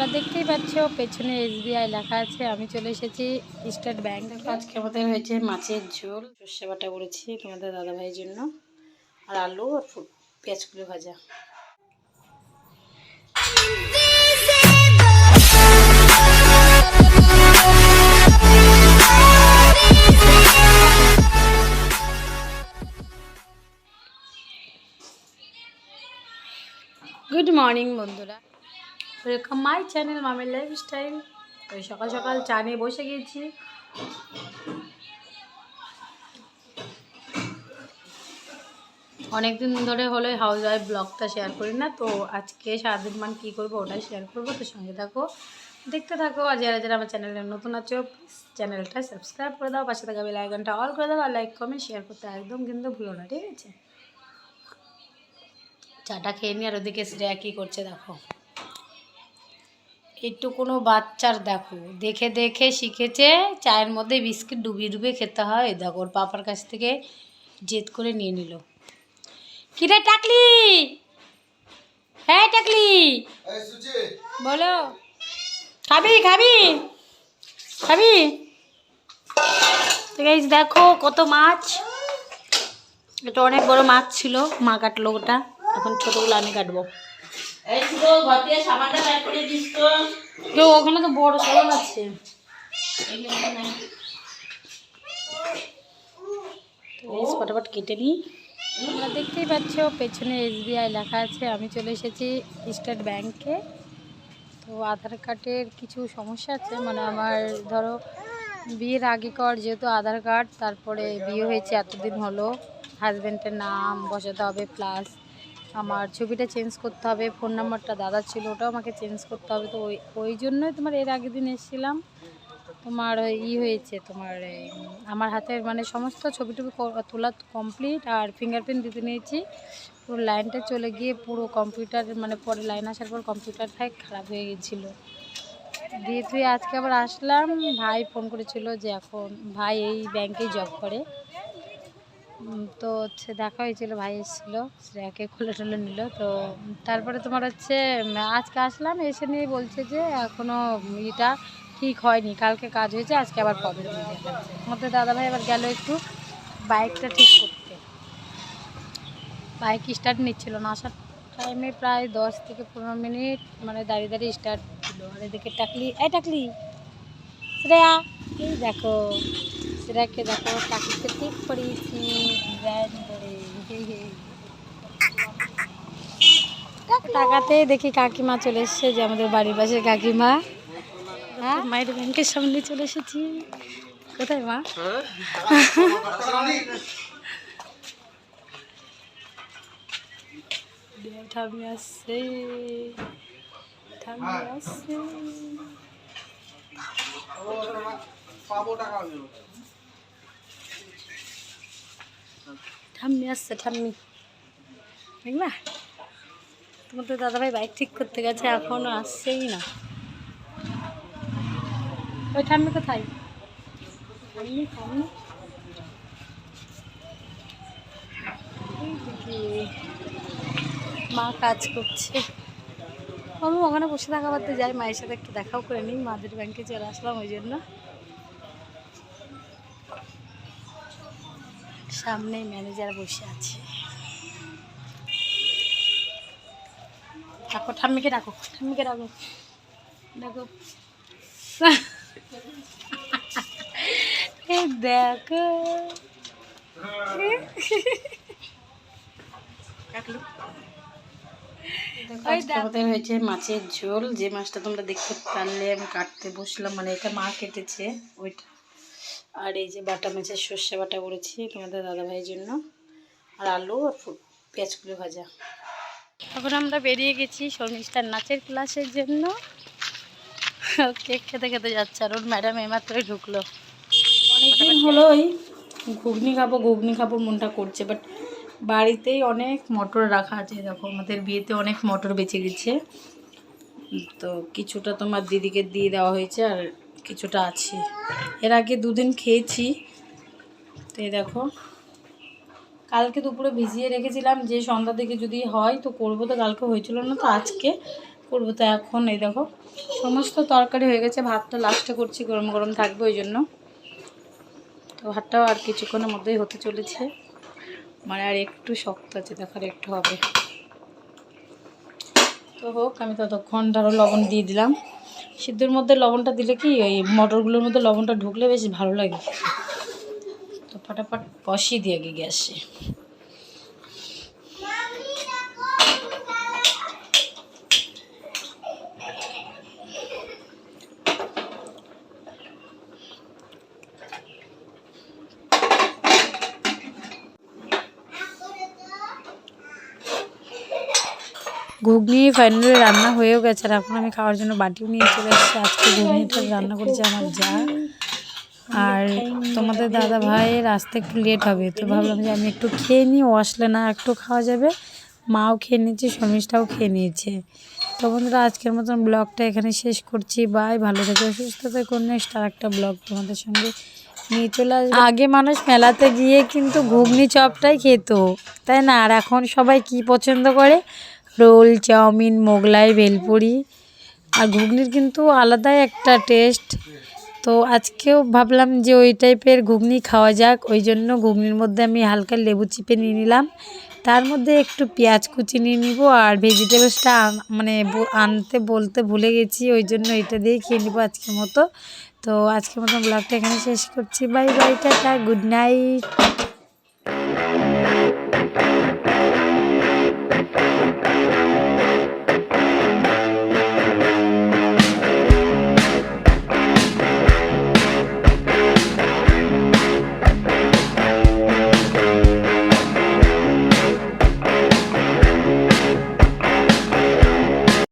তোমরা দেখতেই পাচ্ছ পেছনে এসবিআই লেখা আছে। আমি চলে এসেছি স্টেট ব্যাংক। আজকে আমাদের হয়েছে মাছের ঝোল সর্ষে বাটা করেছি তোমাদের দাদাভাইয়ের জন্য আর আলু আর ফু- পেঁয়াজ কুলে ভাজা। গুড মর্নিং বন্ধুরা। ওয়েলকাম মাই চ্যানেল মামের লাইফস্টাইল এই সকাল সকাল চা নিয়ে বসে গিয়েছি। অনেক দিন ধরে হলে হাউস ওয়াইফ ব্লগটা শেয়ার করি না, তো আজকে সারাদিন মান কী করব ওটাই শেয়ার করব, তো সঙ্গে থাকো, দেখতে থাকো, আর যারা যারা আমার চ্যানেলে নতুন আছো প্লিজ চ্যানেলটা সাবস্ক্রাইব করে দাও, পাশে থাকা বেল অল করে দাও, আর লাইক কমেন্ট শেয়ার করতে একদম কিন্তু ভুলো না, ঠিক আছে? চাটা খেয়ে নিয়ে আর ওদিকে শ্রেয়া কী করছে দেখো। একটু কোনো বাচ্চার দেখো দেখে দেখে শিখেছে চায়ের মধ্যে বিস্কিট ডুবিয়ে ডুবিয়ে খেতে হয়। দেখো ওর পাপার কাছ থেকে জেদ করে নিয়ে নিল। কিরে টাকলি? হ্যাঁ টাকলি? বলো। খাবি খাবি? খাবি? দেখো কত মাছ। এটা অনেক বড় মাছ ছিল মা কাটলো ওটা। এখন ছোটগুলো আমি কাটবো। তো করে কেউ ওখানে তো বড় সরল আছে। ফটাফট কেটে নিই। দেখতেই পাচ্ছ, পেছনে এসবিআই লেখা আছে। আমি চলে এসেছি স্টেট ব্যাংকে। তো আধার কার্ডের কিছু সমস্যা আছে। মানে আমার ধরো, বিয়ের আগেকার যেহেতু আধার কার্ড, তারপরে বিয়ে হয়েছে, এতদিন হলো। হাজব্যান্ডের নাম বসাতে হবে প্লাস আমার ছবিটা চেঞ্জ করতে হবে ফোন নাম্বারটা দাদা ছিল, ওটাও আমাকে চেঞ্জ করতে হবে। তো ওই ওই জন্যই তোমার এর আগের দিন এসেছিলাম। তোমার ই হয়েছে, তোমার আমার হাতের মানে সমস্ত ছবি টবি তোলা কমপ্লিট আর ফিঙ্গারপ্রিন্ট দিতে নিয়েছি। পুরো লাইনটা চলে গিয়ে পুরো কম্পিউটার মানে পরে লাইন আসার পর কম্পিউটারটাই খারাপ হয়ে গেছিল। দিয়ে তুই আজকে আবার আসলাম, ভাই ফোন করেছিল যে এখন, ভাই এই ব্যাংকেই জব করে। তো হচ্ছে দেখা হয়েছিল, ভাই এসেছিল, শ্রেয়াকে খুলে টুলে নিল। তো তারপরে তোমার হচ্ছে আজকে আসলাম, এসে নিয়ে বলছে যে এখনও ইটা ঠিক হয়নি, কালকে কাজ হয়েছে, আজকে আবার যাচ্ছে আমাদের দাদাভাই আবার গেল একটু বাইকটা ঠিক করতে। বাইক স্টার্ট নিচ্ছিল না, আসার টাইমে প্রায় দশ থেকে পনেরো মিনিট মানে দাঁড়িয়ে দাঁড়িয়ে স্টার্ট ছিল আর এদিকে টাকলি, এই টাকলি, শ্রেয়া, এই দেখো। শ্রেয়াকে দেখো টাকলিতে ঠিক করিয়েছি। ডিজাইন করে। হে হে। টাকাতে দেখি কাকিমা চলে এসছে যে আমাদের বাড়ির পাশে কাকিমা। হ্যাঁ? মায়ের ব্যাংকের সামনে চলে এসেছি। কোথায় মা? ঠামি আসছে। ঠামি আসছে। ঠাম্মি আসছে, ঠাম্মি। দেখবা তোমার তো দাদাভাই বাইক ঠিক করতে গেছে, এখনও আসছেই না। ওই ঠাম্মি কোথায়? ঠাম্মি ঠাম্মি। মা কাজ করছে। আমি ওখানে বসে থাকা যাই, মায়ের সাথে একটু দেখাও করে নিই, মাদের ব্যাংকে চলে আসলাম ওই জন্য। সামনে ম্যানেজার বসে আছে। ডাকো ঠাম্মিকে ডাকো ঠাম্মিকে ডাকো ডাকো। দেখো। হয়েছে? মাছের ঝোল। যে মাছটা তোমরা দেখতে পারলে আমি কাটতে বসলাম। মানে এটা মা কেটেছে ওইটা। আর এই যে বাটা মাছের সর্ষে বাটা করেছি তোমাদের দাদাভাইয়ের জন্য। আর আলু আর ফু- পেঁয়াজ কুলে ভাজা। এখন আমরা বেরিয়ে গেছি শর্মিষ্ঠার নাচের ক্লাসের জন্য। কেক খেতে খেতে যাচ্ছে আর ওর ম্যাডাম এইমাত্রই ঢুকলো। অনেকদিন হলো ওই ঘুগনি খাব ঘুগনি খাব মনটা করছে বাট বাড়িতেই অনেক মটর রাখা আছে দেখো আমাদের বিয়েতে অনেক মটর বেঁচে গেছে। তো কিছুটা তোমার দিদিকে দিয়ে দেওয়া হয়েছে আর কিছুটা আছে। এর আগে দুদিন খেয়েছি। তো দেখো, কালকে দুপুরে ভিজিয়ে রেখেছিলাম, যে সন্ধ্যা থেকে যদি হয় তো করব, তো কালকে হয়েছিল না তো আজকে করব। তো এখন এই দেখো, সমস্ত তরকারি হয়ে গেছে, ভাতটা লাস্টে করছি, গরম গরম থাকবে ওই জন্য। তো ভাতটাও আর কিছুক্ষণের মধ্যেই হতে চলেছে। মানে আর একটু শক্ত আছে, দেখার একটু হবে। তো হোক, আমি ততক্ষণ ধরো লবণ দিয়ে দিলাম। সিদ্ধর মধ্যে লবণটা দিলে কি ওই মটরগুলোর মধ্যে লবণটা ঢুকলে বেশ ভালো লাগে তো ফটাফট বসিয়ে দিয়ে আগে গ্যাসে। ঘুগনি, ফাইনালি রান্না হয়েও গেছে আর এখন আমি খাওয়ার জন্য বাটিও নিয়ে চলে এসেছি। আজকে ঘুগনিটা রান্না করেছে আমার যা। আর তোমাদের দাদা ভাইয়ের আসতে একটু লেট হবে, তো ভাবলাম যে আমি একটু খেয়ে নিই, ও আসলে না, একটু খাওয়া যাবে। মাও খেয়ে নিয়েছে শর্মিষ্ঠাও খেয়ে নিয়েছে। তো বন্ধুরা, আজকের মতন ব্লগটা এখানে শেষ করছি। বাই, ভালো থেকে, সুস্থ থেকে। নেক্সট আর একটা ব্লগ তোমাদের সঙ্গে নিয়ে চলে আসবে। আগে মানুষ মেলাতে গিয়ে কিন্তু ঘুগনি চপটাই খেত, তাই না? আর এখন সবাই কি পছন্দ করে? রোল, চাউমিন, মোগলাই ভেলপুরি আর ঘুগনির কিন্তু আলাদাই একটা টেস্ট তো আজকেও ভাবলাম যে ওই টাইপের ঘুগনি খাওয়া যাক, ওই জন্য ঘুগনির মধ্যে আমি হালকা লেবু চিপে নিয়ে নিলাম। তার মধ্যে একটু পেঁয়াজ কুচি নিয়ে নিব আর ভেজিটেবলসটা মানে আনতে বলতে ভুলে গেছি, ওই জন্য এটা দিয়েই খেয়ে নিবো আজকের মতো। তো আজকের মতো ব্লগটা এখানে শেষ করছি। Bye bye, tata, good night.